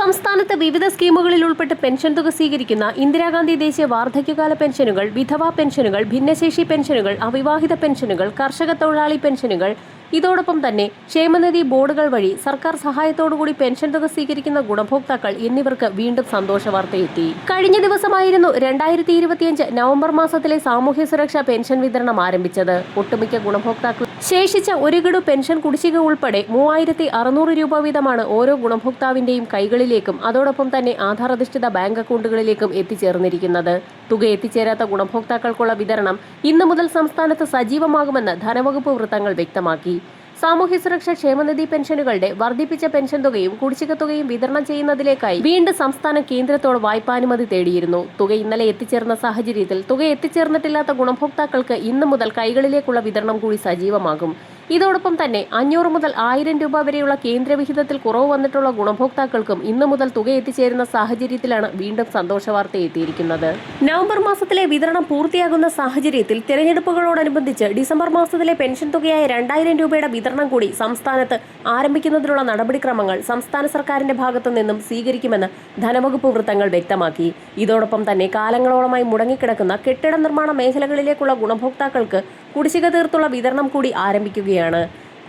സംസ്ഥാനത്ത് വിവിധ സ്കീമുകളിൽ ഉൾപ്പെട്ട് പെൻഷൻ തുക സ്വീകരിക്കുന്ന ഇന്ദിരാഗാന്ധി ദേശീയ വാർദ്ധക്യകാല പെൻഷനുകൾ വിധവാ പെൻഷനുകൾ ഭിന്നശേഷി പെൻഷനുകൾ അവിവാഹിത പെൻഷനുകൾ കർഷക തൊഴിലാളി പെൻഷനുകൾ. ഇതോടൊപ്പം തന്നെ ക്ഷേമനിധി ബോർഡുകൾ വഴി സർക്കാർ സഹായത്തോടുകൂടി പെൻഷൻ തുക സ്വീകരിക്കുന്ന ഗുണഭോക്താക്കൾ എന്നിവർക്ക് വീണ്ടും സന്തോഷ വാർത്തയെത്തി. കഴിഞ്ഞ ദിവസമായിരുന്നു രണ്ടായിരത്തി ഇരുപത്തിയഞ്ച് നവംബർ മാസത്തിലെ സാമൂഹ്യ സുരക്ഷാ പെൻഷൻ വിതരണം ആരംഭിച്ചത്. ഒട്ടുമിക്ക ഗുണഭോക്താക്കൾ ശേഷിച്ച ഒരു ഗഡു പെൻഷൻ കുടിശ്ശിക ഉൾപ്പെടെ മൂവായിരത്തി അറുന്നൂറ് രൂപ വീതമാണ് ഓരോ ഗുണഭോക്താവിന്റെയും കൈകളിലേക്കും അതോടൊപ്പം തന്നെ ആധാർ അധിഷ്ഠിത ബാങ്ക് അക്കൗണ്ടുകളിലേക്കും എത്തിച്ചേർന്നിരിക്കുന്നത്. തുക എത്തിച്ചേരാത്ത ഗുണഭോക്താക്കൾക്കുള്ള വിതരണം ഇന്നു മുതൽ സംസ്ഥാനത്ത് സജീവമാകുമെന്ന് ധനവകുപ്പ് വൃത്തങ്ങൾ വ്യക്തമാക്കി. സാമൂഹ്യ സുരക്ഷാ ക്ഷേമനിധി പെൻഷനുകളുടെ വർദ്ധിപ്പിച്ച പെൻഷൻ തുകയും കുടിശ്ശിക തുകയും വിതരണം ചെയ്യുന്നതിലേക്കായി വീണ്ടും സംസ്ഥാന കേന്ദ്രത്തോട് വായ്പാനുമതി തേടിയിരുന്നു. തുക ഇന്നലെ എത്തിച്ചേർന്ന സാഹചര്യത്തിൽ തുക എത്തിച്ചേർന്നിട്ടില്ലാത്ത ഗുണഭോക്താക്കൾക്ക് ഇന്നു മുതൽ കൈകളിലേക്കുള്ള വിതരണം കൂടി സജീവമാകും. ഇതോടൊപ്പം തന്നെ അഞ്ഞൂറ് മുതൽ ആയിരം രൂപ വരെയുള്ള കേന്ദ്രവിഹിതത്തിൽ കുറവ് വന്നിട്ടുള്ള ഗുണഭോക്താക്കൾക്കും ഇന്നു മുതൽ തുക എത്തിച്ചേരുന്ന സാഹചര്യത്തിലാണ് വീണ്ടും സന്തോഷ വാർത്ത എത്തിയിരിക്കുന്നത്. നവംബർ മാസത്തിലെ വിതരണം പൂർത്തിയാകുന്ന സാഹചര്യത്തിൽ തെരഞ്ഞെടുപ്പുകളോടനുബന്ധിച്ച് ഡിസംബർ മാസത്തിലെ പെൻഷൻ തുകയായ രണ്ടായിരം രൂപയുടെ വിതരണം കൂടി സംസ്ഥാനത്ത് ആരംഭിക്കുന്നതിനുള്ള നടപടിക്രമങ്ങൾ സംസ്ഥാന സർക്കാരിന്റെ ഭാഗത്തു നിന്നും സ്വീകരിക്കുമെന്ന് ധനവകുപ്പ് വൃത്തങ്ങൾ വ്യക്തമാക്കി. ഇതോടൊപ്പം തന്നെ കാലങ്ങളോളമായി മുടങ്ങിക്കിടക്കുന്ന കെട്ടിട നിർമ്മാണ മേഖലകളിലേക്കുള്ള ഗുണഭോക്താക്കൾക്ക് കുടിശ്ശിക തീർത്തുള്ള വിതരണം കൂടി ആരംഭിക്കുകയാണ്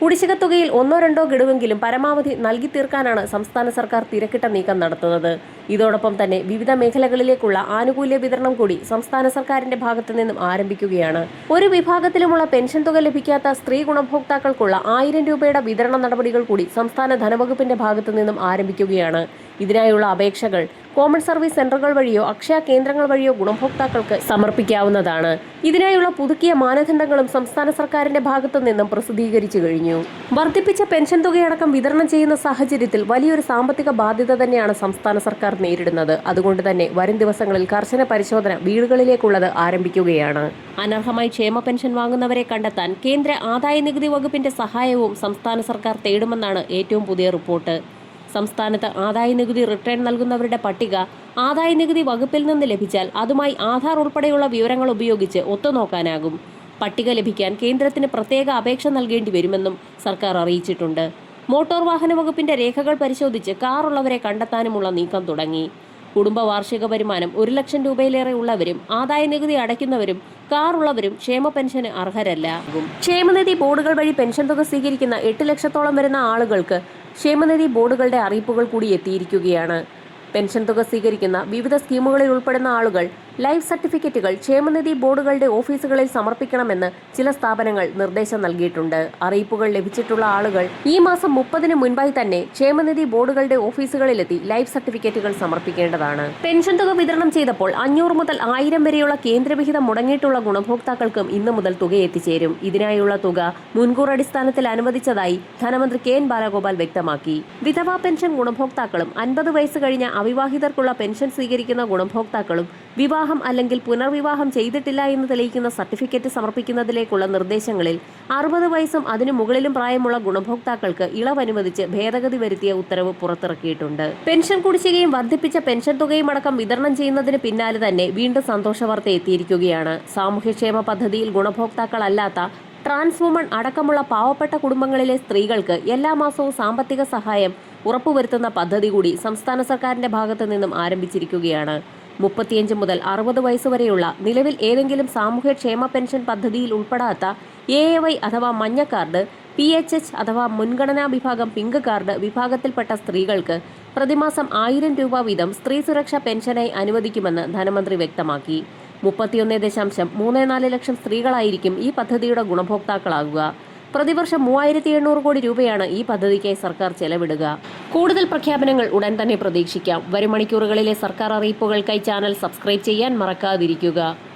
കുടിശ്ശിക തുകയിൽ ഒന്നോ രണ്ടോ ഗഡുവെങ്കിലും പരമാവധി നൽകി തീർക്കാനാണ് സംസ്ഥാന സർക്കാർ തിരക്കിട്ട നീക്കം നടത്തുന്നത്. ഇതോടൊപ്പം തന്നെ വിവിധ മേഖലകളിലേക്കുള്ള ആനുകൂല്യ വിതരണം കൂടി സംസ്ഥാന സർക്കാരിന്റെ ഭാഗത്തു നിന്നും ആരംഭിക്കുകയാണ്. ഒരു വിഭാഗത്തിലുമുള്ള പെൻഷൻ തുക ലഭിക്കാത്ത സ്ത്രീ ഗുണഭോക്താക്കൾക്കുള്ള ആയിരം രൂപയുടെ വിതരണ നടപടികൾ കൂടി സംസ്ഥാന ധനവകുപ്പിന്റെ ഭാഗത്തു നിന്നും ആരംഭിക്കുകയാണ്. ഇതിനായുള്ള അപേക്ഷകൾ കോമൺ സർവീസ് സെന്ററുകൾ വഴിയോ അക്ഷയ കേന്ദ്രങ്ങൾ വഴിയോ ഗുണഭോക്താക്കൾക്ക് സമർപ്പിക്കാവുന്നതാണ്. ഇതിനായുള്ള പുതുക്കിയ മാനദണ്ഡങ്ങളും സംസ്ഥാന സർക്കാരിന്റെ ഭാഗത്തു നിന്നും പ്രസിദ്ധീകരിച്ചു കഴിഞ്ഞു. വർദ്ധിപ്പിച്ച പെൻഷൻ തുകയടക്കം വിതരണം ചെയ്യുന്ന സാഹചര്യത്തിൽ വലിയൊരു സാമ്പത്തിക ബാധ്യത തന്നെയാണ് സംസ്ഥാന സർക്കാർ നേരിടുന്നത്. അതുകൊണ്ട് തന്നെ വരും ദിവസങ്ങളിൽ കർശന പരിശോധന വീടുകളിലേക്കുള്ളത് ആരംഭിക്കുകയാണ്. അനർഹമായി ക്ഷേമ പെൻഷൻ വാങ്ങുന്നവരെ കണ്ടെത്താൻ കേന്ദ്ര ആദായ നികുതി വകുപ്പിന്റെ സഹായവും സംസ്ഥാന സർക്കാർ തേടുമെന്നാണ് ഏറ്റവും പുതിയ റിപ്പോർട്ട്. സംസ്ഥാനത്ത് ആദായ നികുതി റിട്ടേൺ നൽകുന്നവരുടെ പട്ടിക ആദായ നികുതി വകുപ്പിൽ നിന്ന് ലഭിച്ചാൽ അതുമായി ആധാർ ഉൾപ്പെടെയുള്ള വിവരങ്ങൾ ഉപയോഗിച്ച് ഒത്തുനോക്കാനാകും. പട്ടിക ലഭിക്കാൻ കേന്ദ്രത്തിന് പ്രത്യേക അപേക്ഷ നൽകേണ്ടി വരുമെന്നും സർക്കാർ അറിയിച്ചിട്ടുണ്ട്. മോട്ടോർ വാഹന വകുപ്പിന്റെ രേഖകൾ പരിശോധിച്ച് കാറുള്ളവരെ കണ്ടെത്താനുമുള്ള നീക്കം തുടങ്ങി. കുടുംബ വാർഷിക വരുമാനം ഒരു ലക്ഷം രൂപയിലേറെ ഉള്ളവരും ആദായ നികുതി അടയ്ക്കുന്നവരും കാർ ഉള്ളവരും ക്ഷേമ പെൻഷന് അർഹരല്ല. ക്ഷേമനിധി ബോർഡുകൾ വഴി പെൻഷൻ തുക സ്വീകരിക്കുന്ന എട്ട് ലക്ഷത്തോളം വരുന്ന ആളുകൾക്ക് ക്ഷേമനിധി ബോർഡുകളുടെ അറിയിപ്പുകൾ കൂടി എത്തിയിരിക്കുകയാണ്. പെൻഷൻ തുക സ്വീകരിക്കുന്ന വിവിധ സ്കീമുകളിൽ ഉൾപ്പെടുന്ന ആളുകൾ ലൈഫ് സർട്ടിഫിക്കറ്റുകൾ ക്ഷേമനിധി ബോർഡുകളുടെ ഓഫീസുകളിൽ സമർപ്പിക്കണമെന്ന് ചില സ്ഥാപനങ്ങൾ നിർദ്ദേശം നൽകിയിട്ടുണ്ട്. അറിയിപ്പുകൾ ലഭിച്ചിട്ടുള്ള ആളുകൾ ഈ മാസം മുപ്പതിന് മുൻപായി തന്നെ ക്ഷേമനിധി ബോർഡുകളുടെ ഓഫീസുകളിലെത്തി ലൈഫ് സർട്ടിഫിക്കറ്റുകൾ സമർപ്പിക്കേണ്ടതാണ്. പെൻഷൻ തുക വിതരണം ചെയ്തപ്പോൾ അഞ്ഞൂറ് മുതൽ ആയിരം വരെയുള്ള കേന്ദ്രവിഹിതം മുടങ്ങിയിട്ടുള്ള ഗുണഭോക്താക്കൾക്കും ഇന്ന് മുതൽ തുക എത്തിച്ചേരും. ഇതിനായുള്ള തുക മുൻകൂർ അടിസ്ഥാനത്തിൽ അനുവദിച്ചതായി ധനമന്ത്രി കെ എൻ ബാലഗോപാൽ വ്യക്തമാക്കി. വിധവാ പെൻഷൻ ഗുണഭോക്താക്കളും അൻപത് വയസ്സ് കഴിഞ്ഞ അവിവാഹിതർക്കുള്ള പെൻഷൻ സ്വീകരിക്കുന്ന ഗുണഭോക്താക്കളും വിവാഹം അല്ലെങ്കിൽ പുനർവിവാഹം ചെയ്തിട്ടില്ല എന്ന് തെളിയിക്കുന്ന സർട്ടിഫിക്കറ്റ് സമർപ്പിക്കുന്നതിലേക്കുള്ള നിർദ്ദേശങ്ങളിൽ അറുപത് വയസ്സും അതിനു മുകളിലും പ്രായമുള്ള ഗുണഭോക്താക്കൾക്ക് ഇളവ് അനുവദിച്ച് ഭേദഗതി വരുത്തിയ ഉത്തരവ് പുറത്തിറക്കിയിട്ടുണ്ട്. പെൻഷൻ കുടിശ്ശികയും വർദ്ധിപ്പിച്ച പെൻഷൻ തുകയും അടക്കം വിതരണം ചെയ്യുന്നതിന് പിന്നാലെ തന്നെ വീണ്ടും സന്തോഷവാർത്ത എത്തിയിരിക്കുകയാണ്. സാമൂഹ്യക്ഷേമ പദ്ധതിയിൽ ഗുണഭോക്താക്കളല്ലാത്ത ട്രാൻസ് വുമൺ അടക്കമുള്ള പാവപ്പെട്ട കുടുംബങ്ങളിലെ സ്ത്രീകൾക്ക് എല്ലാ മാസവും സാമ്പത്തിക സഹായം ഉറപ്പുവരുത്തുന്ന പദ്ധതി കൂടി സംസ്ഥാന സർക്കാരിന്റെ ഭാഗത്തു നിന്നും ആരംഭിച്ചിരിക്കുകയാണ്. മുപ്പത്തിയഞ്ച് മുതൽ അറുപത് വയസ്സ് വരെയുള്ള നിലവിൽ ഏതെങ്കിലും സാമൂഹ്യക്ഷേമ പെൻഷൻ പദ്ധതിയിൽ ഉൾപ്പെടാത്ത എ എ വൈ അഥവാ മഞ്ഞ കാർഡ് പി എച്ച് എച്ച് അഥവാ മുൻഗണനാ വിഭാഗം പിങ്ക് കാർഡ് വിഭാഗത്തിൽപ്പെട്ട സ്ത്രീകൾക്ക് പ്രതിമാസം ആയിരം രൂപ വീതം സ്ത്രീ സുരക്ഷാ പെൻഷനായി അനുവദിക്കുമെന്ന് ധനമന്ത്രി വ്യക്തമാക്കി. മുപ്പത്തിയൊന്ന് ദശാംശം മൂന്ന് നാല് ലക്ഷം സ്ത്രീകളായിരിക്കും ഈ പദ്ധതിയുടെ ഗുണഭോക്താക്കളാകുക. പ്രതിവർഷം മൂവായിരത്തി എണ്ണൂറ് കോടി രൂപയാണ് ഈ പദ്ധതിക്കായി സർക്കാർ ചെലവിടുക. കൂടുതൽ പ്രഖ്യാപനങ്ങൾ ഉടൻ തന്നെ പ്രതീക്ഷിക്കാം. വരും മണിക്കൂറുകളിലെ സർക്കാർ അറിയിപ്പുകൾക്കായി ചാനൽ സബ്സ്ക്രൈബ് ചെയ്യാൻ മറക്കാതിരിക്കുക.